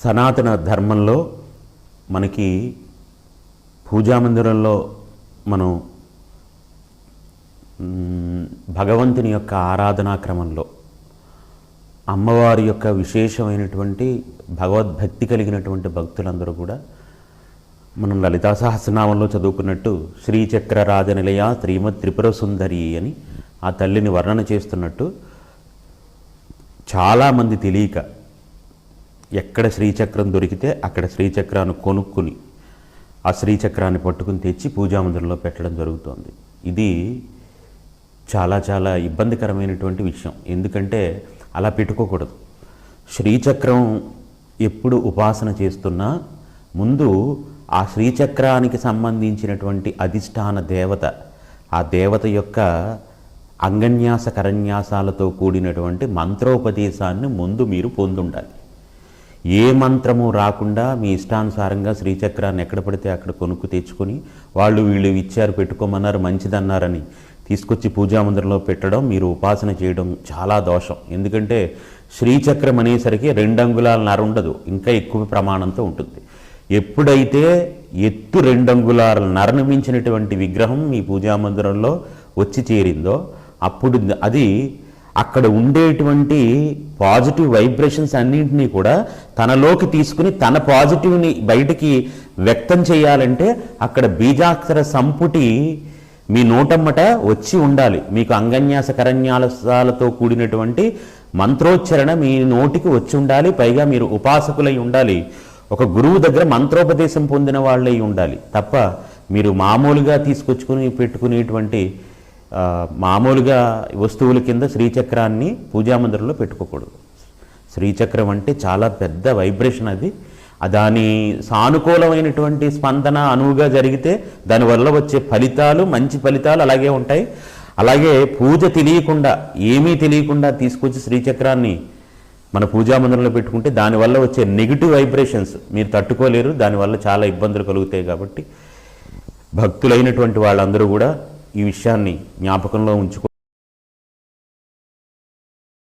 సనాతన ధర్మంలో మనకి పూజామందిరంలో మనం భగవంతుని యొక్క ఆరాధనా క్రమంలో అమ్మవారి యొక్క విశేషమైనటువంటి భగవద్భక్తి కలిగినటువంటి భక్తులందరూ కూడా మనం లలితా సహస్రనామంలో చదువుకున్నట్టు శ్రీచక్ర రాజనిలయ శ్రీమద్ త్రిపుర సుందరి అని ఆ తల్లిని వర్ణన చేస్తున్నట్టు చాలామంది తెలియక ఎక్కడ శ్రీచక్రం దొరికితే అక్కడ శ్రీచక్రాన్ని కొనుక్కుని ఆ శ్రీచక్రాన్ని పట్టుకుని తెచ్చి పూజామందిరంలో పెట్టడం జరుగుతోంది. ఇది చాలా చాలా ఇబ్బందికరమైనటువంటి విషయం. ఎందుకంటే అలా పెట్టుకోకూడదు. శ్రీచక్రం ఎప్పుడు ఉపాసన చేస్తున్నా ముందు ఆ శ్రీచక్రానికి సంబంధించినటువంటి అధిష్టాన దేవత ఆ దేవత యొక్క అంగన్యాస కరన్యాసాలతో కూడినటువంటి మంత్రోపదేశాన్ని ముందు మీరు పొందుండాలి. ఏ మంత్రము రాకుండా మీ ఇష్టానుసారంగా శ్రీచక్రాన్ని ఎక్కడ పడితే అక్కడ కొనుక్కు తెచ్చుకొని వాళ్ళు వీళ్ళు ఇచ్చారు పెట్టుకోమన్నారు మంచిదన్నారని తీసుకొచ్చి పూజామందిరంలో పెట్టడం మీరు ఉపాసన చేయడం చాలా దోషం. ఎందుకంటే శ్రీచక్రం అనేసరికి రెండు అంగుళాల నర ఉండదు ఇంకా ఎక్కువ ప్రమాణంతో ఉంటుంది. ఎప్పుడైతే ఎత్తు రెండు అంగుళాల నరను మించినటువంటి విగ్రహం మీ పూజామందిరంలో వచ్చి చేరిందో అప్పుడు అది అక్కడ ఉండేటువంటి పాజిటివ్ వైబ్రేషన్స్ అన్నింటినీ కూడా తనలోకి తీసుకుని తన పాజిటివ్ని బయటికి వ్యక్తం చేయాలంటే అక్కడ బీజాక్షర సంపుటి మీ నోటమ్మట వచ్చి ఉండాలి. మీకు అంగన్యాస కరన్యాసాలతో కూడినటువంటి మంత్రోచ్చరణ మీ నోటికి వచ్చి ఉండాలి. పైగా మీరు ఉపాసకులై ఉండాలి. ఒక గురువు దగ్గర మంత్రోపదేశం పొందిన వాళ్ళై ఉండాలి. తప్ప మీరు మామూలుగా తీసుకొచ్చుకుని పెట్టుకునేటువంటి మామూలుగా వస్తువుల కింద శ్రీచక్రాన్ని పూజామందిరంలో పెట్టుకోకూడదు. శ్రీచక్రం అంటే చాలా పెద్ద వైబ్రేషన్ అది. దాని సానుకూలమైనటువంటి స్పందన అనువుగా జరిగితే దానివల్ల వచ్చే ఫలితాలు మంచి ఫలితాలు అలాగే ఉంటాయి. అలాగే పూజ తెలియకుండా ఏమీ తెలియకుండా తీసుకొచ్చి శ్రీచక్రాన్ని మన పూజామందిరంలో పెట్టుకుంటే దానివల్ల వచ్చే నెగిటివ్ వైబ్రేషన్స్ మీరు తట్టుకోలేరు దానివల్ల చాలా ఇబ్బందులు కలుగుతాయి కాబట్టి భక్తులైనటువంటి వాళ్ళందరూ కూడా ఈ విషయాన్ని జ్ఞాపకంలో ఉంచుకో